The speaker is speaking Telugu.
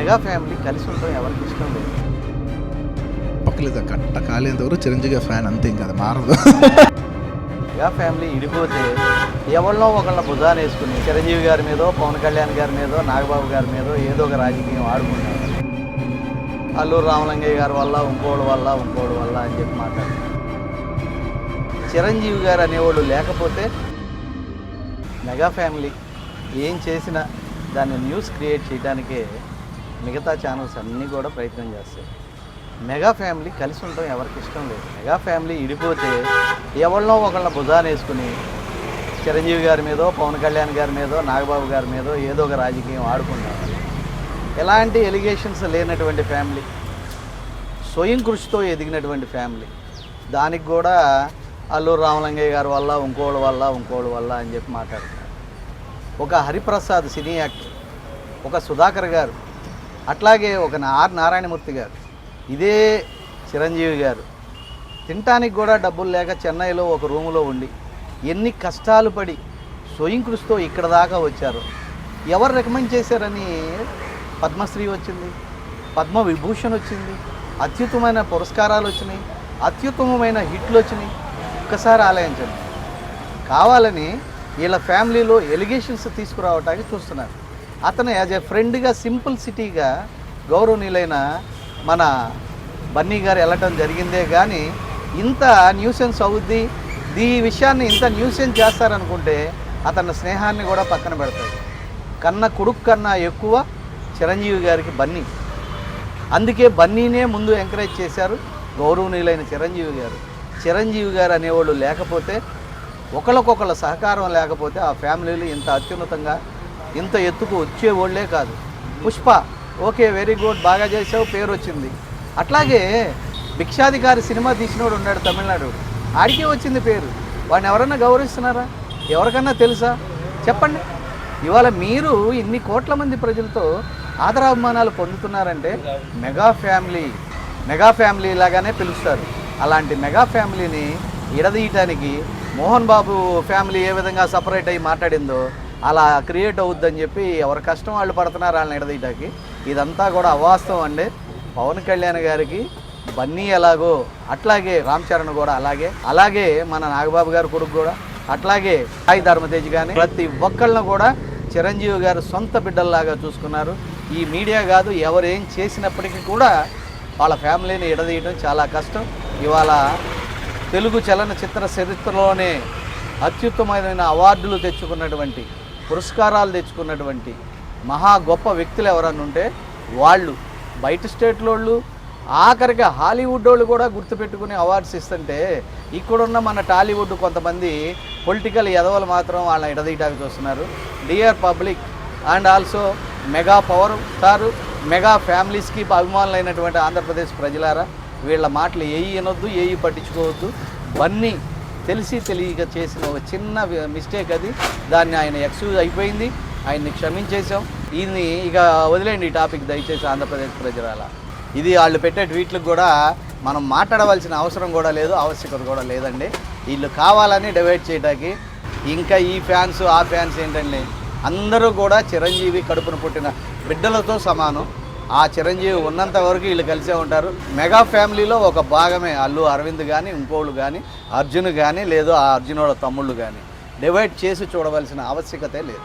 మెగా ఫ్యామిలీ కలిసి ఉండడం ఎవరికి ఇష్టం లేదు. పక్కలేదు కట్ట కాలేంత వరకు చిరంజీవి ఫ్యాన్ అంతే ఇంకా అది మారదు. మెగా ఫ్యామిలీ ఇడిపోతే ఎవరినో ఒకళ్ళ భుజాన వేసుకుని చిరంజీవి గారి మీదో పవన్ కళ్యాణ్ గారి మీదో నాగబాబు గారి మీదో ఏదో ఒక రాజకీయం ఆడుకుంటారు. అల్లూరు రామలింగయ్య గారి వల్ల ఇంకోడు వల్ల ఇంకోడు వల్ల అని చెప్పి మాట్లాడుతారు. చిరంజీవి గారు అనేవాళ్ళు లేకపోతే మెగా ఫ్యామిలీ ఏం చేసినా దాన్ని న్యూస్ క్రియేట్ చేయడానికే మిగతా ఛానల్స్ అన్నీ కూడా ప్రయత్నం చేస్తాయి. మెగా ఫ్యామిలీ కలిసి ఉండడం ఎవరికి ఇష్టం లేదు. మెగా ఫ్యామిలీ ఇడిపోతే ఎవరినో ఒకళ్ళ భుజాన వేసుకుని చిరంజీవి గారి మీదో పవన్ కళ్యాణ్ గారి మీదో నాగబాబు గారి మీదో ఏదో ఒక రాజకీయం ఆడుకుంటారు ఎలాంటి ఎలిగేషన్స్ లేనటువంటి ఫ్యామిలీ స్వయం కృషితో ఎదిగినటువంటి ఫ్యామిలీ దానికి కూడా అల్లూరు రామలింగయ్య గారి వల్ల ఇంకోళ్ళ వల్ల ఇంకోళ్ళ వల్ల అని చెప్పి మాట్లాడుతున్నారు. ఒక హరిప్రసాద్ సినీ యాక్టర్ ఒక సుధాకర్ గారు అట్లాగే ఒక ఆర్ నారాయణమూర్తి గారు ఇదే చిరంజీవి గారు తినటానికి కూడా డబ్బులు లేక చెన్నైలో ఒక రూములో ఉండి ఎన్ని కష్టాలు పడి స్వయంకృషితో ఇక్కడ దాకా వచ్చారు. ఎవరు రికమెండ్ చేశారని పద్మశ్రీ వచ్చింది పద్మ విభూషణ్ వచ్చింది అత్యుత్తమైన పురస్కారాలు వచ్చినాయి అత్యుత్తమమైన హిట్లు వచ్చినాయి. ఒక్కసారి ఆలయించండి. కావాలని వీళ్ళ ఫ్యామిలీలో ఎలిగేషన్స్ తీసుకురావటానికి చూస్తున్నారు. అతను యాజ్ ఎ ఫ్రెండ్గా సింపుల్ సిటీగా గౌరవనీయులైన మన బన్నీ గారు వెళ్ళటం జరిగిందే కానీ ఇంత న్యూసెన్స్ అవుద్ది ఈ విషయాన్ని ఇంత న్యూసెన్స్ చేస్తారనుకుంటే అతని స్నేహాన్ని కూడా పక్కన పెడతాడు కన్న కొడుకు కన్నా ఎక్కువ చిరంజీవి గారికి బన్నీ. అందుకే బన్నీనే ముందు ఎంకరేజ్ చేశారు గౌరవనీయులైన చిరంజీవి గారు. చిరంజీవి గారు అనేవాళ్ళు లేకపోతే ఒకళ్ళకొకళ్ళ సహకారం లేకపోతే ఆ ఫ్యామిలీలు ఇంత అత్యున్నతంగా ఇంత ఎత్తుకు వచ్చేవాళ్ళే కాదు. పుష్ప ఓకే వెరీ గుడ్ బాగా చేసావు పేరు వచ్చింది. అట్లాగే భిక్షాధికారి సినిమా తీసినోడు ఉన్నాడు తమిళనాడు. ఆడికే వచ్చింది పేరు. వాడిని ఎవరన్నా గౌరవిస్తున్నారా? ఎవరికన్నా తెలుసా? చెప్పండి. ఇవాళ మీరు ఇన్ని కోట్ల మంది ప్రజలతో ఆదరాభిమానాలు పొందుతున్నారంటే మెగా ఫ్యామిలీ మెగా ఫ్యామిలీ లాగానే పిలుస్తారు. అలాంటి మెగా ఫ్యామిలీని ఇడదీయటానికి మోహన్ బాబు ఫ్యామిలీ ఏ విధంగా సపరేట్ అయ్యి మాట్లాడిందో అలా క్రియేట్ అవుద్దని చెప్పి ఎవరి కష్టం వాళ్ళు పడుతున్నారు వాళ్ళని ఇడదీయటానికి ఇదంతా కూడా అవాస్తవం అండి. పవన్ కళ్యాణ్ గారికి బన్నీ ఎలాగో అట్లాగే రామ్ చరణ్ కూడా అలాగే అలాగే మన నాగబాబు గారి కొడుకు కూడా అట్లాగే సాయి ధర్మతేజ్ కానీ ప్రతి ఒక్కళ్ళను కూడా చిరంజీవి గారు సొంత బిడ్డల్లాగా చూసుకున్నారు. ఈ మీడియా కాదు ఎవరేం చేసినప్పటికీ కూడా వాళ్ళ ఫ్యామిలీని ఎడదీయడం చాలా కష్టం. ఇవాళ తెలుగు చలనచిత్ర చరిత్రలోనే అత్యుత్తమైన అవార్డులు తెచ్చుకున్నటువంటి పురస్కారాలు తెచ్చుకున్నటువంటి మహా గొప్ప వ్యక్తులు ఎవరన్నా ఉంటే వాళ్ళు బయట స్టేట్లోళ్ళు ఆఖరికి హాలీవుడ్ వాళ్ళు కూడా గుర్తుపెట్టుకుని అవార్డ్స్ ఇస్తుంటే ఇక్కడున్న మన టాలీవుడ్ కొంతమంది పొలిటికల్ ఎదవలు మాత్రం వాళ్ళని ఎడదీయడానికి చూస్తున్నారు dear public and also mega power star mega ఫ్యామిలీస్కి అభిమానులైనటువంటి ఆంధ్రప్రదేశ్ ప్రజలారా వీళ్ళ మాటలు ఏయి వినొద్దు ఏయి పట్టించుకోవద్దు. బన్నీ తెలిసి తెలియక చేసిన ఒక చిన్న మిస్టేక్ అది. దాన్ని ఆయన ఎక్స్క్యూజ్ అయిపోయింది. ఆయన్ని క్షమించేశాం. ఈయన్ని ఇక వదిలేండి ఈ టాపిక్ దయచేసి ఆంధ్రప్రదేశ్ ప్రజల ఇది వాళ్ళు పెట్టే ట్వీట్లకు కూడా మనం మాట్లాడవలసిన అవసరం కూడా లేదు ఆవశ్యకత కూడా లేదండి. వీళ్ళు కావాలని డివైడ్ చేయడానికి ఇంకా ఈ ఫ్యాన్స్ ఆ ఫ్యాన్స్ ఏంటండి? అందరూ కూడా చిరంజీవి కడుపున పుట్టిన బిడ్డలతో సమానం. ఆ చిరంజీవి ఉన్నంత వరకు వీళ్ళు కలిసే ఉంటారు. మెగా ఫ్యామిలీలో ఒక భాగమే అల్లు అరవింద్ కానీ ఇంకోళ్ళు కానీ అర్జున్ కానీ లేదు ఆ అర్జున్ వాళ్ళ తమ్ముళ్ళు కానీ డివైడ్ చేసి చూడవలసిన ఆవశ్యకతే లేదు.